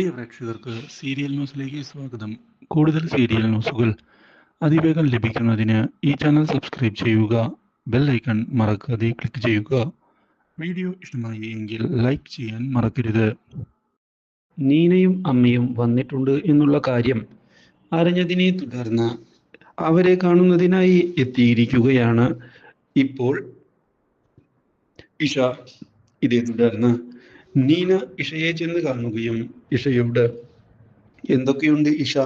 പ്രിയ പ്രേക്ഷകർക്ക് സീരിയൽ ന്യൂസിലേക്ക് സ്വാഗതം. കൂടുതൽ സീരിയൽ ന്യൂസുകൾ അതിവേഗം ലഭിക്കുന്നതിന് ഈ ചാനൽ സബ്സ്ക്രൈബ് ചെയ്യുക ബെൽ ഐക്കൺ മറക്കാതെ ക്ലിക്ക് ചെയ്യുക. വീഡിയോ ഇഷ്ടമായി എങ്കിൽ ലൈക്ക് ചെയ്യാൻ മറക്കരുത്. നീനയും അമ്മയും വന്നിട്ടുണ്ട് എന്നുള്ള കാര്യം അറിഞ്ഞതിനെ തുടർന്ന് അവരെ കാണുന്നതിനായി എത്തിയിരിക്കുകയാണ് ഇപ്പോൾ ഇഷ. ഇതേ തുടർന്ന് നീന ഇഷയെ ചെന്ന് കാണുകയും ഇഷയോട് എന്തൊക്കെയുണ്ട് ഇഷ?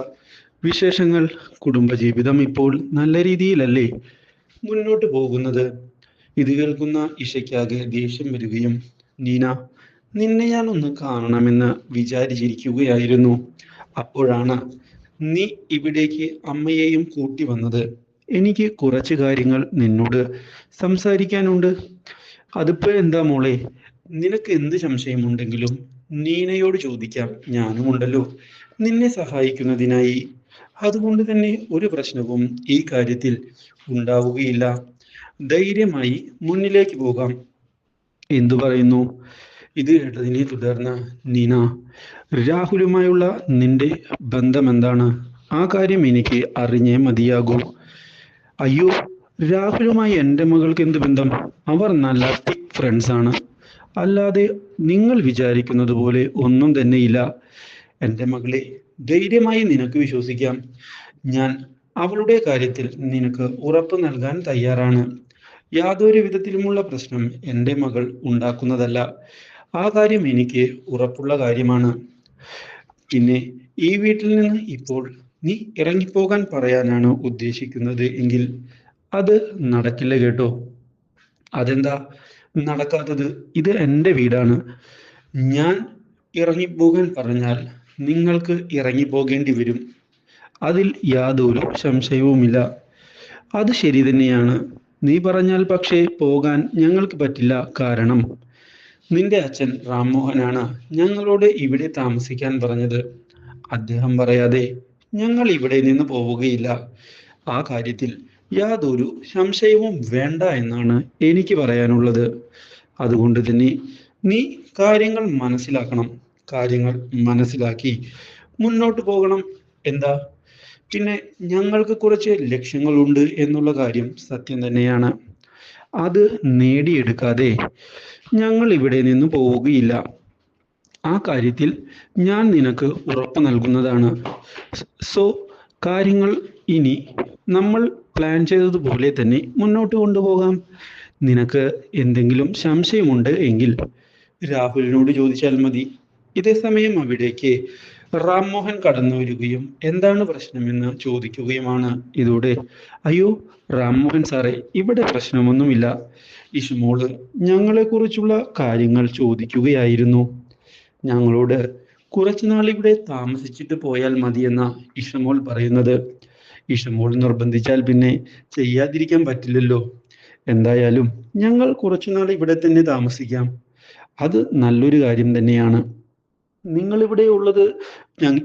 വിശേഷങ്ങൾ? കുടുംബജീവിതം ഇപ്പോൾ നല്ല രീതിയിലല്ലേ? മുന്നോട്ട് പോകുന്നത്? ഇത് കേൾക്കുന്ന ഇഷയ്ക്കാകെ ദേഷ്യം വരികയും നീന നിന്നെ ഞാൻ ഒന്ന് കാണണമെന്ന് വിചാരിച്ചിരിക്കുകയായിരുന്നു. അപ്പോഴാണ് നീ ഇവിടേക്ക് അമ്മയെയും കൂട്ടി വന്നത്. എനിക്ക് കുറച്ച് കാര്യങ്ങൾ നിന്നോട് സംസാരിക്കാനുണ്ട്. അതിപ്പോ എന്താ മോളെ? നിനക്ക് എന്ത് സംശയമുണ്ടെങ്കിലും നീനയോട് ചോദിക്കാം ഞാനും ഉണ്ടല്ലോ നിന്നെ സഹായിക്കുന്നതിനായി. അതുകൊണ്ട് തന്നെ ഒരു പ്രശ്നവും ഈ കാര്യത്തിൽ ഉണ്ടാവുകയില്ല. ധൈര്യമായി മുന്നിലേക്ക് പോകാം. എന്തു പറയുന്നു? ഇത് കേട്ടതിനെ തുടർന്ന് നീന രാഹുലുമായുള്ള നിന്റെ ബന്ധം എന്താണ് ആ കാര്യം എനിക്ക് അറിഞ്ഞേ മതിയാകൂ. അയ്യോ രാഹുലുമായി എന്റെ മകൾക്ക് എന്ത് ബന്ധം? അവർ നല്ല തിക് ഫ്രണ്ട്സ് ആണ്. അല്ലാതെ നിങ്ങൾ വിചാരിക്കുന്നത് പോലെ ഒന്നും തന്നെയില്ല. എന്റെ മകളെ ധൈര്യമായി നിനക്ക് വിശ്വസിക്കാം. ഞാൻ അവളുടെ കാര്യത്തിൽ നിനക്ക് ഉറപ്പ് നൽകാൻ തയ്യാറാണ്. യാതൊരു വിധത്തിലുമുള്ള പ്രശ്നം എന്റെ മകൾ ഉണ്ടാക്കുന്നതല്ല. ആ കാര്യം എനിക്ക് ഉറപ്പുള്ള കാര്യമാണ്. പിന്നെ ഈ വീട്ടിൽ നിന്ന് ഇപ്പോൾ നീ ഇറങ്ങിപ്പോകാൻ പറയാനാണ് ഉദ്ദേശിക്കുന്നത് എങ്കിൽ അത് നടക്കില്ല കേട്ടോ. അതെന്താ? നടക്കാത്തത്. ഇത് എന്റെ വീടാണ്. ഞാൻ ഇറങ്ങിപ്പോകാൻ പറഞ്ഞാൽ നിങ്ങൾക്ക് ഇറങ്ങിപ്പോകേണ്ടി വരും. അതിൽ യാതൊരു സംശയവുമില്ല. അത് ശരി തന്നെയാണ്. നീ പറഞ്ഞാൽ പക്ഷേ പോകാൻ ഞങ്ങൾക്ക് പറ്റില്ല. കാരണം നിന്റെ അച്ഛൻ റാംമോഹനാണ്. ഞങ്ങളോട് ഇവിടെ താമസിക്കാൻ പറഞ്ഞത്. അദ്ദേഹം പറയാതെ ഞങ്ങൾ ഇവിടെ നിന്ന് പോവുകയില്ല. ആ കാര്യത്തിൽ യാതൊരു സംശയവും വേണ്ട എന്നാണ് എനിക്ക് പറയാനുള്ളത്. അതുകൊണ്ട് തന്നെ നീ കാര്യങ്ങൾ മനസ്സിലാക്കണം. കാര്യങ്ങൾ മനസ്സിലാക്കി മുന്നോട്ട് പോകണം. എന്താ? പിന്നെ ഞങ്ങൾക്ക് കുറച്ച് ലക്ഷ്യങ്ങളുണ്ട് എന്നുള്ള കാര്യം സത്യം തന്നെയാണ്. അത് നേടിയെടുക്കാതെ ഞങ്ങൾ ഇവിടെ നിന്ന് പോവുകയില്ല. ആ കാര്യത്തിൽ ഞാൻ നിനക്ക് ഉറപ്പ് നൽകുന്നതാണ്. സോ കാര്യങ്ങൾ ഇനി നമ്മൾ പ്ലാൻ ചെയ്തതുപോലെ തന്നെ മുന്നോട്ട് കൊണ്ടുപോകാം. നിനക്ക് എന്തെങ്കിലും സംശയമുണ്ട് എങ്കിൽ രാഹുലിനോട് ചോദിച്ചാൽ മതി. ഇതേ സമയം അവിടേക്ക് റാംമോഹൻ കടന്നു വരികയും എന്താണ് പ്രശ്നമെന്ന് ചോദിക്കുകയുമാണ്. ഇതോടെ അയ്യോ റാംമോഹൻ സാറേ ഇവിടെ പ്രശ്നമൊന്നുമില്ല. ഇഷുമോൾ ഞങ്ങളെക്കുറിച്ചുള്ള കാര്യങ്ങൾ ചോദിക്കുകയായിരുന്നു. ഞങ്ങളോട് കുറച്ചുനാൾ ഇവിടെ താമസിച്ചിട്ട് പോയാൽ മതിയെന്ന ഇഷമോൾ പറയുന്നത്. ഇഷമോൾ നിർബന്ധിച്ചാൽ പിന്നെ ചെയ്യാതിരിക്കാൻ പറ്റില്ലല്ലോ. എന്തായാലും ഞങ്ങൾ കുറച്ചുനാൾ ഇവിടെ തന്നെ താമസിക്കാം. അത് നല്ലൊരു കാര്യം തന്നെയാണ്. നിങ്ങൾ ഇവിടെ ഉള്ളത്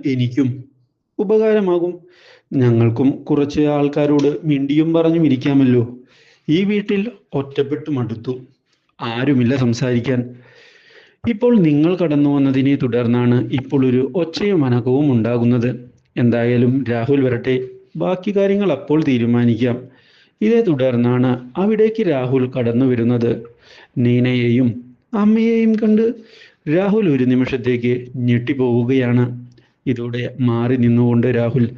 എനിക്കും ഉപകാരമാകും. ഞങ്ങൾക്കും കുറച്ച് ആൾക്കാരോട് മിണ്ടിയും പറഞ്ഞും ഇരിക്കാമല്ലോ. ഈ വീട്ടിൽ ഒറ്റപ്പെട്ടു മടുത്തു. ആരുമില്ല സംസാരിക്കാൻ. ഇപ്പോൾ നിങ്ങൾ കടന്നു വന്നതിനെ തുടർന്നാണ് ഇപ്പോൾ ഒരു ഒച്ചയും അനക്കവും ഉണ്ടാകുന്നത്. എന്തായാലും രാഹുൽ വരട്ടെ. ബാക്കി കാര്യങ്ങൾ അപ്പോൾ തീരുമാനിക്കാം. ഇതേ തുടർന്നാണ് അവിടേക്ക് രാഹുൽ കടന്നു വരുന്നത്. നീനയെയും അമ്മയെയും കണ്ട് രാഹുൽ ഒരു നിമിഷത്തേക്ക് ഞെട്ടിപ്പോവുകയാണ്. ഇതോടെ മാറി നിന്നുകൊണ്ട് രാഹുൽ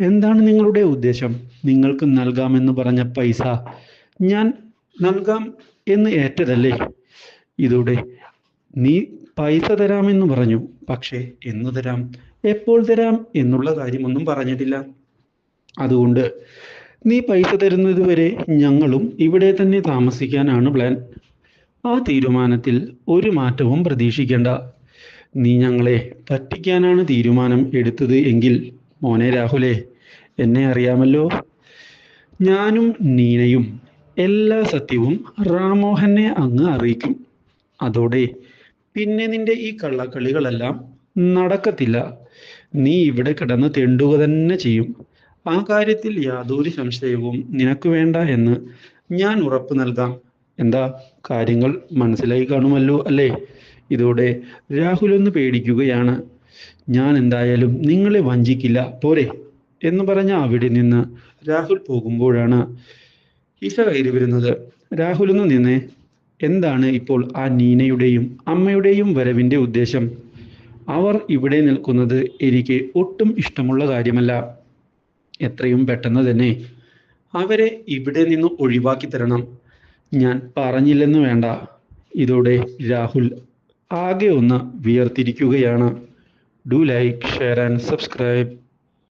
എന്താണ് നിങ്ങളുടെ ഉദ്ദേശം? നിങ്ങൾക്ക് നൽകാമെന്ന് പറഞ്ഞ പൈസ ഞാൻ നൽകാം എന്ന് ഏറ്റതല്ലേ? ഇതോടെ നീ പൈസ തരാമെന്ന് പറഞ്ഞു. പക്ഷേ എന്ന് തരാം? എപ്പോൾ തരാം? എന്നുള്ള കാര്യമൊന്നും പറഞ്ഞിട്ടില്ല. അതുകൊണ്ട് നീ പൈസ തരുന്നത് വരെ ഞങ്ങളും ഇവിടെ തന്നെ താമസിക്കാനാണ് പ്ലാൻ ആ തീരുമാനത്തിൽ ഒരു മാറ്റവും പ്രതീക്ഷിക്കേണ്ട. നീ ഞങ്ങളെ പറ്റിക്കാനാണ് തീരുമാനം എടുത്തത് എങ്കിൽ മോനെ രാഹുലെ എന്നെ അറിയാമല്ലോ. ഞാനും നീനയും എല്ലാ സത്യവും റാമോഹനെ അങ്ങ് അറിയിക്കും. അതോടെ പിന്നെ നിന്റെ ഈ കള്ളക്കളികളെല്ലാം നടക്കത്തില്ല. നീ ഇവിടെ കിടന്ന് തെണ്ടുക തന്നെ ചെയ്യും. ആ കാര്യത്തിൽ യാതൊരു സംശയവും നിനക്ക് വേണ്ട എന്ന് ഞാൻ ഉറപ്പ് നൽകാം. എന്താ? കാര്യങ്ങൾ മനസ്സിലായി കാണുമല്ലോ അല്ലേ? ഇതോടെ രാഹുൽ ഒന്ന് പേടിക്കുകയാണ്. ഞാൻ എന്തായാലും നിങ്ങളെ വഞ്ചിക്കില്ല പോരെ എന്ന് പറഞ്ഞ അവിടെ നിന്ന് രാഹുൽ പോകുമ്പോഴാണ് ഇഷ കയറി വരുന്നത്. രാഹുൽ ഒന്ന് നിന്നേ എന്താണ് ഇപ്പോൾ ആ നീനയുടെയും അമ്മയുടെയും വരവിന്റെ ഉദ്ദേശം? അവർ ഇവിടെ നിൽക്കുന്നത് എനിക്ക് ഒട്ടും ഇഷ്ടമുള്ള കാര്യമല്ല. എത്രയും പെട്ടെന്ന് തന്നെ അവരെ ഇവിടെ നിന്ന് ഒഴിവാക്കി തരണം. ഞാൻ പറഞ്ഞില്ലെന്ന് വേണ്ട. ഇതോടെ രാഹുൽ ആകെ ഒന്ന് വിയർത്തിരിക്കുകയാണ്. Do like share and subscribe.